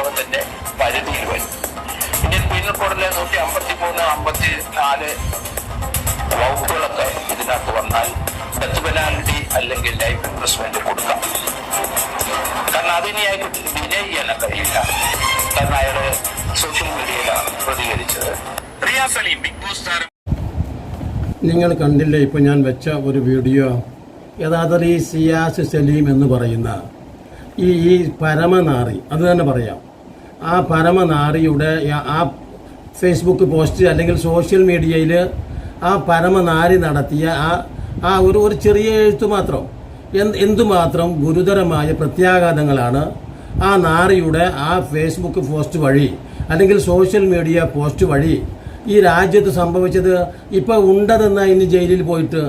നിയമത്തിന്റെ പരിധിയിൽ വരും ഇന്ത്യൻ പീനൽ കോഡിലെ നൂറ്റി അമ്പത്തി മൂന്ന് അമ്പത്തി നാല് വകുപ്പുകളൊക്കെ ഇതിനകത്ത് വന്നാൽ ഡെത്ത് പെനാൽറ്റി അല്ലെങ്കിൽ ലൈഫ് ഇൻവെസ്റ്റ്മെന്റ് കൊടുക്കാം. കാരണം അതിനെ അയാൾക്ക് ഡിലേ ചെയ്യാൻ കഴിയില്ല. കാരണം അയാൾ സോഷ്യൽ മീഡിയയിലാണ് പ്രതികരിച്ചത്. റിയ സലീം ബിഗ് ബോസ് താരം നിങ്ങൾ കണ്ടില്ലേ ഇപ്പോൾ ഞാൻ വെച്ച ഒരു വീഡിയോ യഥാർത്ഥത്തിൽ ഈ സിയാസ് സലീം എന്ന് പറയുന്ന ഈ ഈ പരമനാറി അത് തന്നെ പറയാം. ആ പരമനാരിയുടെ ആ- ഫേസ്ബുക്ക് പോസ്റ്റ് അല്ലെങ്കിൽ സോഷ്യൽ മീഡിയയിൽ ആ പരമനാരി നടത്തിയ ആ ആ ഒരു ഒരു ചെറിയ എഴുത്തു മാത്രം. എന്ത് എന്തുമാത്രം ഗുരുതരമായ പ്രത്യാഘാതങ്ങളാണ് ആ നാരിയുടെ ആ ഫേസ്ബുക്ക് പോസ്റ്റ് വഴി അല്ലെങ്കിൽ സോഷ്യൽ മീഡിയ പോസ്റ്റ് വഴി ഈ രാജ്യത്ത് സംഭവിച്ചത് ഇപ്പോൾ ഉണ്ടതെന്ന ഇനി ജയിലിൽ പോയിട്ട്?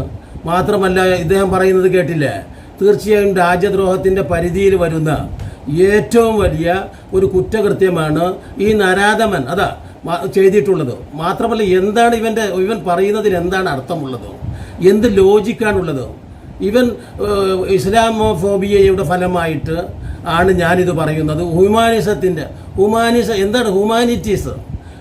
മാത്രമല്ല ഇദ്ദേഹം പറയുന്നത് കേട്ടില്ലേ? തീർച്ചയായും രാജ്യദ്രോഹത്തിന്റെ പരിധിയിൽ വരുന്ന ഏറ്റവും വലിയ ഒരു കുറ്റകൃത്യമാണ് ഈ നരാധമൻ. അതാ ചെയ്തിട്ടുള്ളത്. മാത്രമല്ല എന്താണ് ഇവന്റെ ഇവൻ പറയുന്നതിന് എന്താണ് അർത്ഥമുള്ളത്? എന്ത് ലോജിക്കാണുള്ളത്? ഇവൻ ഇസ്ലാമോ ഇസ്ലാമോഫോബിയയുടെ ഫലമായിട്ട് ആണ് ഞാനിത് പറയുന്നത്. ഹ്യൂമാനിസത്തിന്റെ ഹ്യൂമാനിസ എന്താണ് ഹ്യൂമാനിറ്റീസ്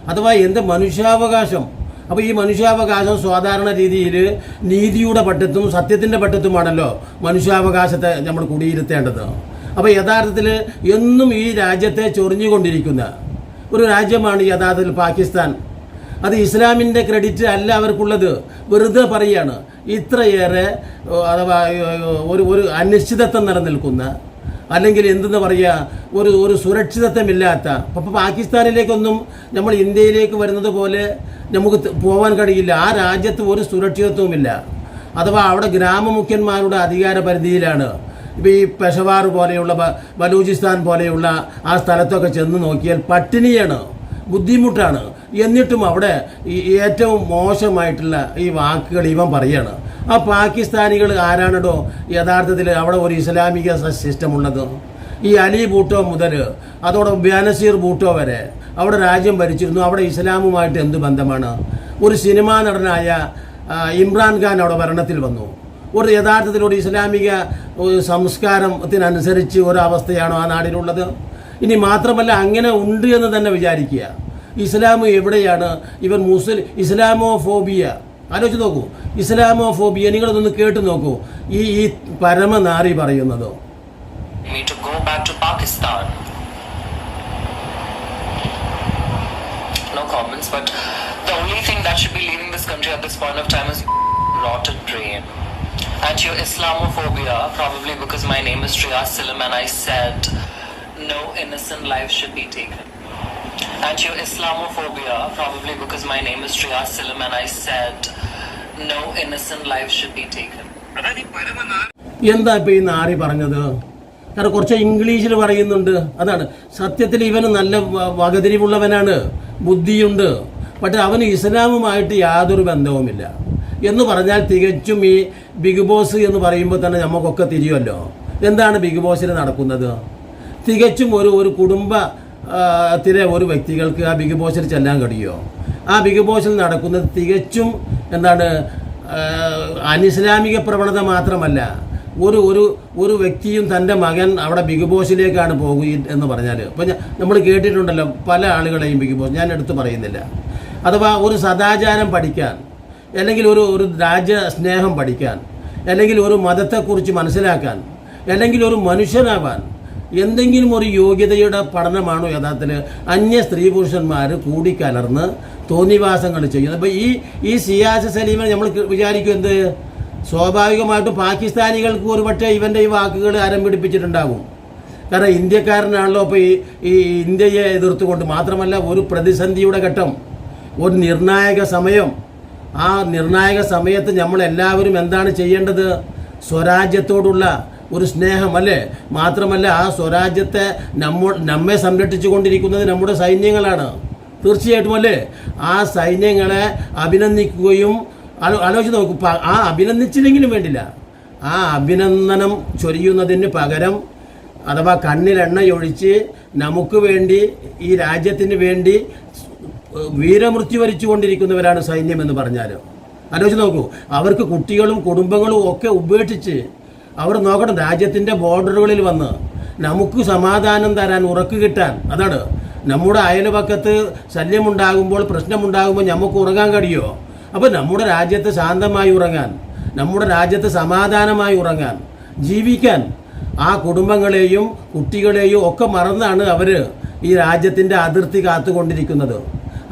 അഥവാ എന്ത് മനുഷ്യാവകാശം? അപ്പോൾ ഈ മനുഷ്യാവകാശം സാധാരണ രീതിയിൽ നീതിയുടെ പട്ടത്തും സത്യത്തിന്റെ പട്ടത്തുമാണല്ലോ മനുഷ്യാവകാശത്തെ നമ്മൾ കുടിയിരുത്തേണ്ടത്. അപ്പോൾ യഥാർത്ഥത്തിൽ എന്നും ഈ രാജ്യത്തെ ചൊറിഞ്ഞുകൊണ്ടിരിക്കുന്ന ഒരു രാജ്യമാണ് യഥാർത്ഥത്തിൽ പാകിസ്ഥാൻ. അത് ഇസ്ലാമിന്റെ ക്രെഡിറ്റ് അല്ല അവർക്കുള്ളത്. വെറുതെ പറയാണ് ഇത്രയേറെ അഥവാ ഒരു ഒരു അനിശ്ചിതത്വം നിലനിൽക്കുന്ന അല്ലെങ്കിൽ എന്തെന്ന് പറയുക ഒരു ഒരു സുരക്ഷിതത്വമില്ലാത്ത അപ്പോൾ പാകിസ്ഥാനിലേക്കൊന്നും നമ്മൾ ഇന്ത്യയിലേക്ക് വരുന്നത് പോലെ നമുക്ക് പോകാൻ കഴിയില്ല. ആ രാജ്യത്ത് ഒരു സുരക്ഷിതത്വവുമില്ല. അഥവാ അവിടെ ഗ്രാമമുഖ്യന്മാരുടെ അധികാര പരിധിയിലാണ്. ഇപ്പോൾ ഈ പെഷവാർ പോലെയുള്ള ബലൂചിസ്ഥാൻ പോലെയുള്ള ആ സ്ഥലത്തൊക്കെ ചെന്ന് നോക്കിയാൽ പട്ടിണിയാണ് ബുദ്ധിമുട്ടാണ്. എന്നിട്ടും അവിടെ ഈ ഏറ്റവും മോശമായിട്ടുള്ള ഈ വാക്കുകൾ ഇവൻ പറയാണ്. ആ പാകിസ്ഥാനികൾ ആരാണടോ യഥാർത്ഥത്തിൽ അവിടെ ഒരു ഇസ്ലാമിക സിസ്റ്റം ഉള്ളത് ഈ അലി ബൂട്ടോ മുതൽ അതോടെ ബാനസീർ ബൂട്ടോ വരെ അവിടെ രാജ്യം ഭരിച്ചിരുന്നു. അവിടെ ഇസ്ലാമുമായിട്ട് എന്ത് ബന്ധമാണ്? ഒരു സിനിമാ നടനായ ഇമ്രാൻഖാൻ അവിടെ ഭരണത്തിൽ വന്നു. ഒരു യഥാർത്ഥത്തിൽ ഒരു ഇസ്ലാമിക സംസ്കാരത്തിനനുസരിച്ച് ഒരവസ്ഥയാണോ ആ നാടിനുള്ളത്. ഇനി മാത്രമല്ല അങ്ങനെ ഉണ്ട് എന്ന് തന്നെ വിചാരിക്കുക. ഇസ്ലാം എവിടെയാണ്? ഇവൻ മുസ്ലിം ഇസ്ലാമോ ഫോബിയ ആലോചിച്ച് നോക്കൂ. ഇസ്ലാമോ ഫോബിയ നിങ്ങളതൊന്ന് കേട്ട് നോക്കൂ. ഈ ഈ പരമനാരി പറയുന്നത്. But the only thing that should be leaving this country at this point of time is rotted brain. And your Islamophobia, probably because my name is Triya Silam and I said no innocent life should be taken. At your Islamophobia, probably because my name is Triya Silam and I said no innocent life should be taken. എന്താ ഇപ്പൊ ഈ നാറി പറഞ്ഞത് കാരണം കുറച്ച് ഇംഗ്ലീഷിൽ പറയുന്നുണ്ട് അതാണ് സത്യത്തിൽ ഇവന് നല്ല വകതിരിവുള്ളവനാണ് ബുദ്ധിയുണ്ട് പക്ഷെ അവന് ഇസ്ലാമുമായിട്ട് യാതൊരു ബന്ധവുമില്ല എന്ന് പറഞ്ഞാൽ തികച്ചും ഈ ബിഗ് ബോസ് എന്ന് പറയുമ്പോൾ തന്നെ നമുക്കൊക്കെ തിരിയുമല്ലോ. എന്താണ് ബിഗ് ബോസിൽ നടക്കുന്നത്? തികച്ചും ഒരു ഒരു കുടുംബ ത്തിലെ ഒരു വ്യക്തികൾക്ക് ആ ബിഗ് ബോസിൽ ചെല്ലാൻ കഴിയുമോ? ആ ബിഗ് ബോസിൽ നടക്കുന്നത് തികച്ചും എന്താണ് അനിസ്ലാമിക പ്രവണത മാത്രമല്ല. ഒരു ഒരു ഒരു വ്യക്തിയും തന്റെ മകൻ അവിടെ ബിഗ് ബോസിലേക്കാണ് പോകുക എന്ന് പറഞ്ഞാൽ ഇപ്പം നമ്മൾ കേട്ടിട്ടുണ്ടല്ലോ പല ആളുകളെയും ബിഗ് ബോസ് ഞാൻ എടുത്തു പറയുന്നില്ല. അഥവാ ഒരു സദാചാരം പഠിക്കാൻ അല്ലെങ്കിൽ ഒരു ഒരു രാജ്യസ്നേഹം പഠിക്കാൻ അല്ലെങ്കിൽ ഒരു മതത്തെക്കുറിച്ച് മനസ്സിലാക്കാൻ അല്ലെങ്കിൽ ഒരു മനുഷ്യനാവാൻ എന്തെങ്കിലും ഒരു യോഗ്യതയുടെ പഠനമാണോ യഥാർത്ഥത്തിൽ അന്യ സ്ത്രീ പുരുഷന്മാർ കൂടിക്കലർന്ന് തോന്നിവാസങ്ങൾ ചെയ്യുന്നത്. അപ്പോൾ ഈ ഈ സിയാസ് സലീമിനെ നമ്മൾ വിചാരിക്കും എന്ത്? സ്വാഭാവികമായിട്ടും പാകിസ്ഥാനികൾക്ക് ഒരുപക്ഷെ ഇവന്റെ ഈ വാക്കുകൾ അരം പിടിപ്പിച്ചിട്ടുണ്ടാകും കാരണം ഇന്ത്യക്കാരനാണല്ലോ അപ്പോൾ ഈ ഈ ഇന്ത്യയെ എതിർത്തുകൊണ്ട് മാത്രമല്ല ഒരു പ്രതിസന്ധിയുടെ ഘട്ടം ഒരു നിർണായക സമയം ആ നിർണായക സമയത്ത് നമ്മൾ എല്ലാവരും എന്താണ് ചെയ്യേണ്ടത്? സ്വരാജ്യത്തോടുള്ള ഒരു സ്നേഹം അല്ലേ? മാത്രമല്ല ആ സ്വരാജ്യത്തെ നമ്മ നമ്മെ സംരക്ഷിച്ചു കൊണ്ടിരിക്കുന്നത് നമ്മുടെ സൈന്യങ്ങളാണ്. തീർച്ചയായിട്ടും അല്ലേ? ആ സൈന്യങ്ങളെ അഭിനന്ദിക്കുകയും ആലോ- ആലോചിച്ച് നോക്കും ആ അഭിനന്ദിച്ചില്ലെങ്കിലും വേണ്ടില്ല. ആ അഭിനന്ദനം ചൊരിയുന്നതിന് പകരം അഥവാ കണ്ണിലെണ്ണയൊഴിച്ച് നമുക്ക് വേണ്ടി ഈ രാജ്യത്തിന് വേണ്ടി വീരമൃത്യു വരിച്ചുകൊണ്ടിരിക്കുന്നവരാണ് സൈന്യം എന്ന് പറഞ്ഞാൽ ആലോചിച്ച് നോക്കൂ അവർക്ക് കുട്ടികളും കുടുംബങ്ങളും ഒക്കെ ഉപേക്ഷിച്ച് അവർ നോക്കണം രാജ്യത്തിന്റെ ബോർഡറുകളിൽ വന്ന് നമുക്ക് സമാധാനം തരാൻ ഉറക്ക് കിട്ടാൻ അതാണ്. നമ്മുടെ അയൽപക്കത്ത് ശല്യമുണ്ടാകുമ്പോൾ പ്രശ്നമുണ്ടാകുമ്പോൾ നമുക്ക് ഉറങ്ങാൻ കഴിയുമോ അപ്പോൾ നമ്മുടെ രാജ്യത്ത് ശാന്തമായി ഉറങ്ങാൻ നമ്മുടെ രാജ്യത്ത് സമാധാനമായി ഉറങ്ങാൻ ജീവിക്കാൻ ആ കുടുംബങ്ങളെയും കുട്ടികളെയും ഒക്കെ മറന്നാണ് അവർ ഈ രാജ്യത്തിന്റെ അതിർത്തി കാത്തുകൊണ്ടിരിക്കുന്നത്.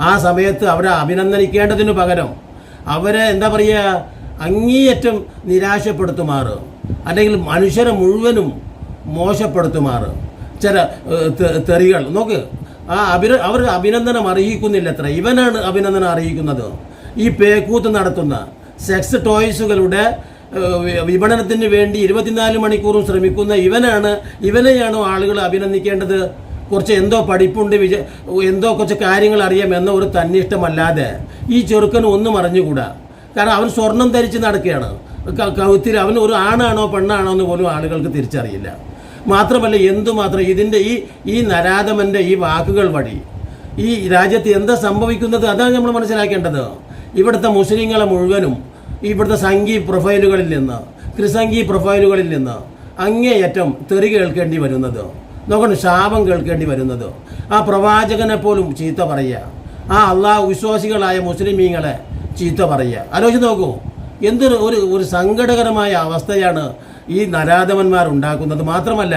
ആ സമയത്ത് അവരെ അഭിനന്ദനിക്കേണ്ടതിനു പകരം അവരെ എന്താ പറയുക അങ്ങേയറ്റം നിരാശപ്പെടുത്തുമാറ്. അല്ലെങ്കിൽ മനുഷ്യരെ മുഴുവനും മോശപ്പെടുത്തുമാറ്. ചില തെറികൾ. നോക്ക് ആ അഭിന അവർ അഭിനന്ദനം അറിയിക്കുന്നില്ല അത്ര ഇവനാണ് അഭിനന്ദനം അറിയിക്കുന്നത്. ഈ പേക്കൂത്ത് നടത്തുന്ന സെക്സ് ടോയ്സുകളുടെ വിപണനത്തിന് വേണ്ടി ഇരുപത്തിനാല് മണിക്കൂറും ശ്രമിക്കുന്ന ഇവനാണ് ഇവനെയാണോ ആളുകൾ അഭിനന്ദിക്കേണ്ടത്? കുറച്ച് എന്തോ പഠിപ്പുണ്ട് വിജ എന്തോ കുറച്ച് കാര്യങ്ങൾ അറിയാം എന്ന ഒരു തന്നിഷ്ടമല്ലാതെ ഈ ചെറുക്കന് ഒന്നും അറിഞ്ഞുകൂടാ. കാരണം അവൻ സ്വർണം ധരിച്ച് നടക്കുകയാണ്. കൗത്തിൽ അവൻ ഒരു ആണാണോ പെണ്ണാണോ എന്ന് പോലും ആളുകൾക്ക് തിരിച്ചറിയില്ല. മാത്രമല്ല എന്തുമാത്രം ഇതിന്റെ ഈ ഈ നരാധമന്റെ ഈ വാക്കുകൾ വഴി ഈ രാജ്യത്ത് എന്താ സംഭവിക്കുന്നത് അതാണ് നമ്മൾ മനസ്സിലാക്കേണ്ടത്. ഇവിടുത്തെ മുസ്ലിങ്ങളെ മുഴുവനും ഇവിടുത്തെ സംഘി പ്രൊഫൈലുകളിൽ നിന്ന് ക്രിസംഗി പ്രൊഫൈലുകളിൽ നിന്ന് അങ്ങേയറ്റം തെറി കേൾക്കേണ്ടി വരുന്നത്. നോക്കണം ശാപം കേൾക്കേണ്ടി വരുന്നത്. ആ പ്രവാചകനെ പോലും ചീത്ത പറയുക. ആ അള്ളാഹ് വിശ്വാസികളായ മുസ്ലിമീങ്ങളെ ചീത്ത പറയുക. ആലോചിച്ച് നോക്കൂ എന്തൊരു ഒരു ഒരു സങ്കടകരമായ അവസ്ഥയാണ് ഈ നരാധവന്മാർ ഉണ്ടാക്കുന്നത്. മാത്രമല്ല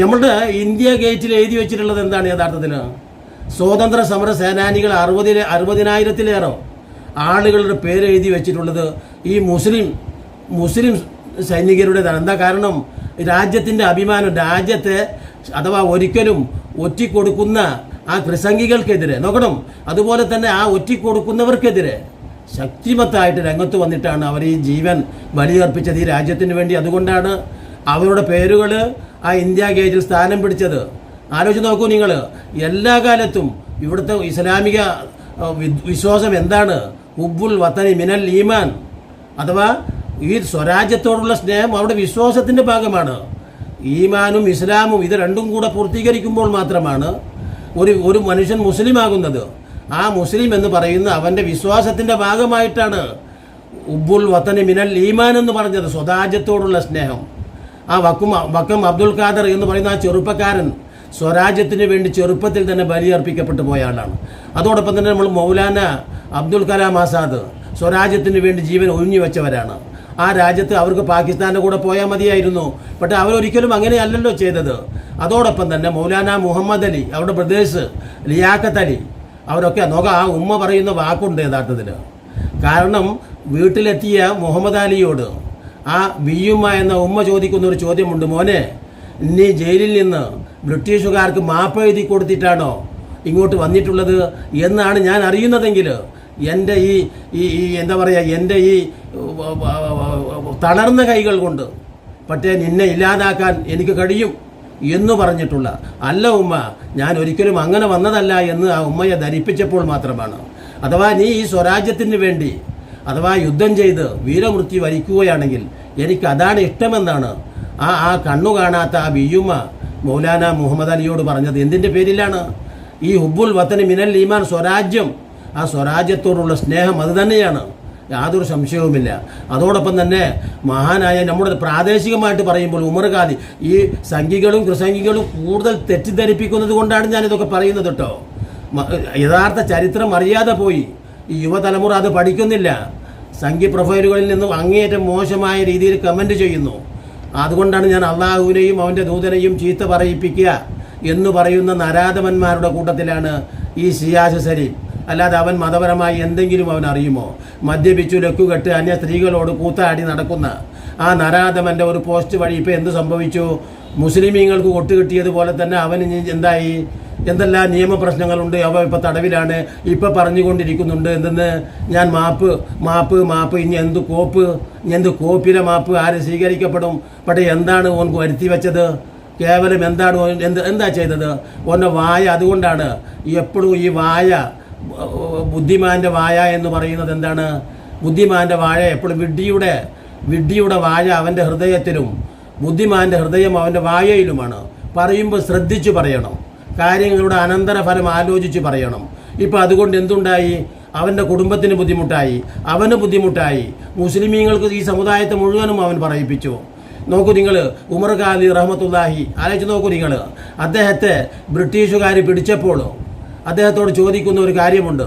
നമ്മളുടെ ഇന്ത്യ ഗേറ്റിൽ എഴുതി വെച്ചിട്ടുള്ളത് എന്താണ് യഥാർത്ഥത്തിൽ? സ്വാതന്ത്ര്യ സമര സേനാനികൾ അറുപതിലെ അറുപതിനായിരത്തിലേറെ ആളുകളുടെ പേര് എഴുതി വെച്ചിട്ടുള്ളത് ഈ മുസ്ലിം മുസ്ലിം സൈനികരുടേതാണ് എന്താ കാരണം? രാജ്യത്തിന്റെ അഭിമാനം രാജ്യത്തെ അഥവാ ഒരിക്കലും ഒറ്റിക്കൊടുക്കുന്ന ആ കൃസംഗികൾക്കെതിരെ നോക്കണം. അതുപോലെ തന്നെ ആ ഒറ്റിക്കൊടുക്കുന്നവർക്കെതിരെ ശക്തിമത്തായിട്ട് രംഗത്ത് വന്നിട്ടാണ് അവർ ഈ ജീവൻ ബലിയർപ്പിച്ചത് ഈ രാജ്യത്തിന് വേണ്ടി. അതുകൊണ്ടാണ് അവരുടെ പേരുകൾ ആ ഇന്ത്യ ഗേറ്റിൽ സ്ഥാനം പിടിച്ചത്. ആലോചിച്ച് നോക്കൂ നിങ്ങൾ. എല്ലാ കാലത്തും ഇവിടുത്തെ ഇസ്ലാമിക വിശ്വാസം എന്താണ്? ഉബ്ബുൽ വത്തനി മിനൽ ഈമാൻ. അഥവാ ഈ സ്വരാജ്യത്തോടുള്ള സ്നേഹം അവരുടെ വിശ്വാസത്തിന്റെ ഭാഗമാണ്. ഈമാനും ഇസ്ലാമും ഇത് രണ്ടും കൂടെ പൂർത്തീകരിക്കുമ്പോൾ മാത്രമാണ് ഒരു ഒരു മനുഷ്യൻ മുസ്ലിം ആകുന്നത് ആ മുസ്ലിം എന്ന് പറയുന്ന അവന്റെ വിശ്വാസത്തിന്റെ ഭാഗമായിട്ടാണ് ഉബ്ബുൽ വത്തനി മിനൽ ഈമാൻ എന്ന് പറഞ്ഞത് സ്വരാജ്യത്തോടുള്ള സ്നേഹം. ആ വക്കും വക്കം അബ്ദുൽ ഖാദർ എന്ന് പറയുന്ന ആ ചെറുപ്പക്കാരൻ സ്വരാജ്യത്തിന് വേണ്ടി ചെറുപ്പത്തിൽ തന്നെ ബലിയർപ്പിക്കപ്പെട്ടു പോയ ആളാണ്. അതോടൊപ്പം തന്നെ നമ്മൾ മൗലാന അബ്ദുൽ കലാം ആസാദ് സ്വരാജ്യത്തിന് വേണ്ടി ജീവൻ ഒഴിഞ്ഞു വെച്ചവരാണ്. ആ രാജ്യത്ത് അവർക്ക് പാകിസ്ഥാന്റെ കൂടെ പോയാൽ മതിയായിരുന്നു. പക്ഷേ അവരൊരിക്കലും അങ്ങനെയല്ലല്ലോ ചെയ്തത്. അതോടൊപ്പം തന്നെ മൗലാന മുഹമ്മദ് അലി അവരുടെ ബ്രദേഴ്സ് ലിയാഖത്ത് അലി അവരൊക്കെ നോക്ക ആ ഉമ്മ പറയുന്ന വാക്കുണ്ട് യഥാർത്ഥത്തിൽ കാരണം വീട്ടിലെത്തിയ മുഹമ്മദ് അലിയോട് ആ ബിയുമ്മ എന്ന ഉമ്മ ചോദിക്കുന്ന ഒരു ചോദ്യമുണ്ട്. മോനെ നീ ജയിലിൽ നിന്ന് ബ്രിട്ടീഷുകാർക്ക് മാപ്പ് എഴുതി കൊടുത്തിട്ടാണോ ഇങ്ങോട്ട് വന്നിട്ടുള്ളത്? എന്നാണ് ഞാൻ അറിയുന്നതെങ്കിൽ എന്റെ ഈ ഈ എന്താ പറയുക എന്റെ ഈ തളർന്ന കൈകൾ കൊണ്ട് പക്ഷേ നിന്നെ ഇല്ലാതാക്കാൻ എനിക്ക് കഴിയും എന്ന് പറഞ്ഞിട്ടുള്ള. അല്ല ഉമ്മ ഞാൻ ഒരിക്കലും അങ്ങനെ വന്നതല്ല എന്ന് ആ ഉമ്മയെ ധരിപ്പിച്ചപ്പോൾ മാത്രമാണ്. അഥവാ നീ ഈ സ്വരാജ്യത്തിന് വേണ്ടി അഥവാ യുദ്ധം ചെയ്ത് വീരമൃത്യു വരിക്കുകയാണെങ്കിൽ എനിക്ക് അതാണ് ഇഷ്ടമെന്നാണ് ആ ആ കണ്ണു കാണാത്ത ആ ബിയുമ്മ മൗലാന മുഹമ്മദ് അലിയോട് പറഞ്ഞത്. എന്തിന്റെ പേരിലാണ്? ഈ ഹുബുൽ വത്തന് മിനൽ ഈമാൻ സ്വരാജ്യം ആ സ്വരാജ്യത്തോടുള്ള സ്നേഹം അത് തന്നെയാണ്. യാതൊരു സംശയവുമില്ല. അതോടൊപ്പം തന്നെ മഹാനായ നമ്മുടെ പ്രാദേശികമായിട്ട് പറയുമ്പോൾ ഉമർ ഖാദി ഈ സംഘികളും കൃസംഘികളും കൂടുതൽ തെറ്റിദ്ധരിപ്പിക്കുന്നത് കൊണ്ടാണ് ഞാനിതൊക്കെ പറയുന്നത് കേട്ടോ. യഥാർത്ഥ ചരിത്രം അറിയാതെ പോയി. ഈ യുവതലമുറ അത് പഠിക്കുന്നില്ല. സംഘി പ്രൊഫൈലുകളിൽ നിന്നും അങ്ങേയറ്റം മോശമായ രീതിയിൽ കമന്റ് ചെയ്യുന്നു. അതുകൊണ്ടാണ് ഞാൻ അള്ളാഹുവിനെയും അവന്റെ ദൂതനെയും ചീത്ത പറയിപ്പിക്കുക എന്ന് പറയുന്ന നരാധമന്മാരുടെ കൂട്ടത്തിലാണ് ഈ സിയാസ് സലീം അല്ലാതെ അവൻ മതപരമായി എന്തെങ്കിലും അവൻ അറിയുമോ? മദ്യപിച്ചു ലക്കുകെട്ട് അന്യ സ്ത്രീകളോട് കൂത്താടി നടക്കുന്ന ആ നരാധമന്റെ ഒരു പോസ്റ്റ് വഴി ഇപ്പോൾ എന്ത് സംഭവിച്ചു? മുസ്ലിമീങ്ങൾക്ക് കൊട്ടുകിട്ടിയതുപോലെ തന്നെ അവന് എന്തായി? എന്തെല്ലാം നിയമപ്രശ്നങ്ങളുണ്ട്? അവ ഇപ്പോൾ തടവിലാണ്. ഇപ്പോൾ പറഞ്ഞുകൊണ്ടിരിക്കുന്നുണ്ട്. എന്തെന്ന്? ഞാൻ മാപ്പ് മാപ്പ് മാപ്പ്. ഇനി എന്ത് കോപ്പ്? എന്ത് കോപ്പിലെ മാപ്പ്? ആര് സ്വീകരിക്കപ്പെടും? പക്ഷേ എന്താണ് ഓൻ വരുത്തി വെച്ചത്? കേവലം എന്താണ് എന്ത് എന്താ ചെയ്തത്? ഓന്റെ വായ അതുകൊണ്ടാണ്. എപ്പോഴും ഈ വായ ബുദ്ധിമാന്റെ വായ എന്ന് പറയുന്നത് എന്താണ്? ബുദ്ധിമാന്റെ വായ എപ്പോഴും വിഡ്ഢിയുടെ വിഡ്ഢിയുടെ വായ അവന്റെ ഹൃദയത്തിലും ബുദ്ധിമാന്റെ ഹൃദയം അവന്റെ വായയിലുമാണ്. പറയുമ്പോൾ ശ്രദ്ധിച്ചു പറയണം. കാര്യങ്ങളുടെ അനന്തരഫലം ആലോചിച്ച് പറയണം. ഇപ്പം അതുകൊണ്ട് എന്തുണ്ടായി? അവന്റെ കുടുംബത്തിന് ബുദ്ധിമുട്ടായി. അവന് ബുദ്ധിമുട്ടായി. മുസ്ലിമീങ്ങൾക്ക് ഈ സമുദായത്തെ മുഴുവനും അവൻ പറയിപ്പിച്ചു. നോക്കൂ നിങ്ങൾ ഉമർ ഖാലി റഹ്മത്തുല്ലാഹി ആലോചിച്ച് നോക്കൂ നിങ്ങൾ അദ്ദേഹത്തെ ബ്രിട്ടീഷുകാർ പിടിച്ചപ്പോൾ അദ്ദേഹത്തോട് ചോദിക്കുന്ന ഒരു കാര്യമുണ്ട്.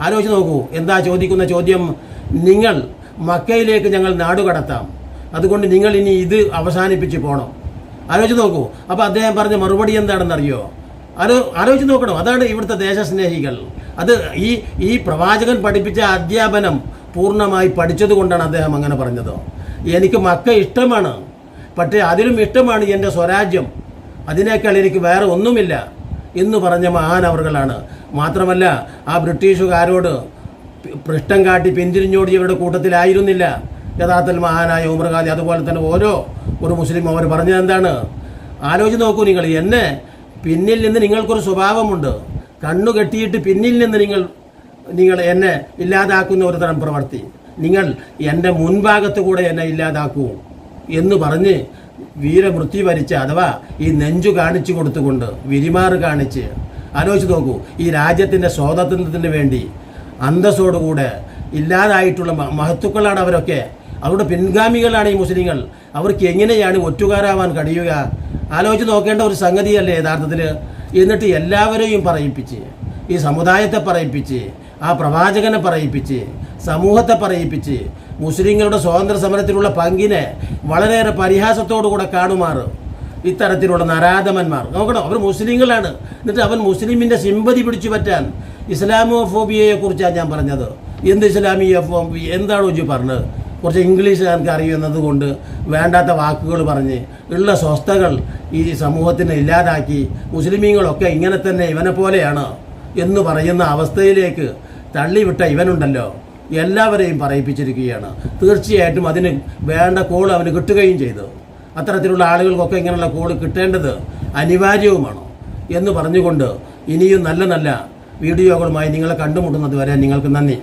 ആലോചിച്ച് നോക്കൂ. എന്താ ചോദിക്കുന്ന ചോദ്യം? നിങ്ങൾ മക്കയിലേക്ക് ഞങ്ങൾ നാടുകടത്താം അതുകൊണ്ട് നിങ്ങൾ ഇനി ഇത് അവസാനിപ്പിച്ച് പോകണം ആലോചിച്ച് നോക്കൂ. അപ്പോൾ അദ്ദേഹം പറഞ്ഞ മറുപടി എന്താണെന്നറിയോ? ആലോ ആലോചിച്ച് നോക്കണം. അതാണ് ഇവിടുത്തെ ദേശസ്നേഹികൾ. അത് ഈ ഈ പ്രവാചകൻ പഠിപ്പിച്ച അധ്യാപനം പൂർണമായി പഠിച്ചതുകൊണ്ടാണ് അദ്ദേഹം അങ്ങനെ പറഞ്ഞത്. എനിക്ക് മക്ക ഇഷ്ടമാണ്. പക്ഷേ അതിലും ഇഷ്ടമാണ് എന്റെ സ്വരാജ്യം. അതിനേക്കാൾ എനിക്ക് വേറെ ഒന്നുമില്ല. എന്ന് പറഞ്ഞ മഹാനവറുകളാണ് മാത്രമല്ല ആ ബ്രിട്ടീഷുകാരോട് പൃഷ്ടം കാട്ടി പിന്തിരിഞ്ഞോടിയവരുടെ കൂട്ടത്തിലായിരുന്നില്ല. യഥാർത്ഥത്തിൽ മഹാനായ ഉമർ അതുപോലെ തന്നെ ഓരോ ഒരു മുസ്ലിം അവർ പറഞ്ഞത് എന്താണ്? ആലോചിച്ച് നോക്കൂ നിങ്ങൾ എന്നെ പിന്നിൽ നിന്ന് നിങ്ങൾക്കൊരു സ്വഭാവമുണ്ട്. കണ്ണു കെട്ടിയിട്ട് പിന്നിൽ നിന്ന് നിങ്ങൾ നിങ്ങൾ എന്നെ ഇല്ലാതാക്കുന്ന ഒരു തരം പ്രവർത്തി നിങ്ങൾ എന്റെ മുൻഭാഗത്ത് കൂടെ എന്നെ ഇല്ലാതാക്കൂ എന്ന് പറഞ്ഞ് വീരമൃത്യു വരിച്ച് അഥവാ ഈ നെഞ്ചു കാണിച്ചു കൊടുത്തുകൊണ്ട് വിരിമാറ് കാണിച്ച് ആലോചിച്ച് നോക്കൂ ഈ രാജ്യത്തിന്റെ സ്വാതന്ത്ര്യത്തിന് വേണ്ടി അന്തസ്സോടുകൂടെ ഇല്ലാതായിട്ടുള്ള മഹത്തുക്കളാണ് അവരൊക്കെ. അവരുടെ പിൻഗാമികളാണ് ഈ മുസ്ലിങ്ങൾ. അവർക്ക് എങ്ങനെയാണ് ഒറ്റുകാരാവാൻ കഴിയുക? ആലോചിച്ച് നോക്കേണ്ട ഒരു സംഗതിയല്ലേ യഥാർത്ഥത്തിൽ എന്നിട്ട് എല്ലാവരെയും പറയിപ്പിച്ച് ഈ സമുദായത്തെ പറയിപ്പിച്ച് ആ പ്രവാചകനെ പറയിപ്പിച്ച് സമൂഹത്തെ പറയിപ്പിച്ച് മുസ്ലിങ്ങളുടെ സ്വാതന്ത്ര്യ സമരത്തിലുള്ള പങ്കിനെ വളരെയേറെ പരിഹാസത്തോടുകൂടെ കാണുമാറ് ഇത്തരത്തിലുള്ള നരാധമന്മാർ. നോക്കണം അവർ മുസ്ലിങ്ങളാണ്. എന്നിട്ട് അവൻ മുസ്ലിമിന്റെ സിമ്പതി പിടിച്ചു പറ്റാൻ ഇസ്ലാമോഫോബിയയെ കുറിച്ചാണ് ഞാൻ പറഞ്ഞത്. എന്ത് ഇസ്ലാമിയ ഫോബി എന്താണ് ഉജു പറഞ്ഞത്? കുറച്ച് ഇംഗ്ലീഷ് എനിക്ക് അറിയുന്നത് കൊണ്ട് വേണ്ടാത്ത വാക്കുകൾ പറഞ്ഞ് ഉള്ള സ്വസ്ഥകൾ ഈ സമൂഹത്തിന് ഇല്ലാതാക്കി മുസ്ലിമീങ്ങളൊക്കെ ഇങ്ങനെ തന്നെ ഇവനെ പോലെയാണ് എന്ന് പറയുന്ന അവസ്ഥയിലേക്ക് തള്ളിവിട്ട ഇവനുണ്ടല്ലോ. എല്ലാവരെയും പറയിപ്പിച്ചിരിക്കുകയാണ്. തീർച്ചയായിട്ടും അതിന് വേണ്ട കോൾ അവന് കിട്ടുകയും ചെയ്തു. അത്തരത്തിലുള്ള ആളുകൾക്കൊക്കെ ഇങ്ങനെയുള്ള കോൾ കിട്ടേണ്ടത് അനിവാര്യവുമാണ് എന്ന് പറഞ്ഞുകൊണ്ട് ഇനിയും നല്ല നല്ല വീഡിയോകളുമായി നിങ്ങളെ കണ്ടുമുട്ടുന്നത് വരെ നിങ്ങൾക്ക് നന്ദി.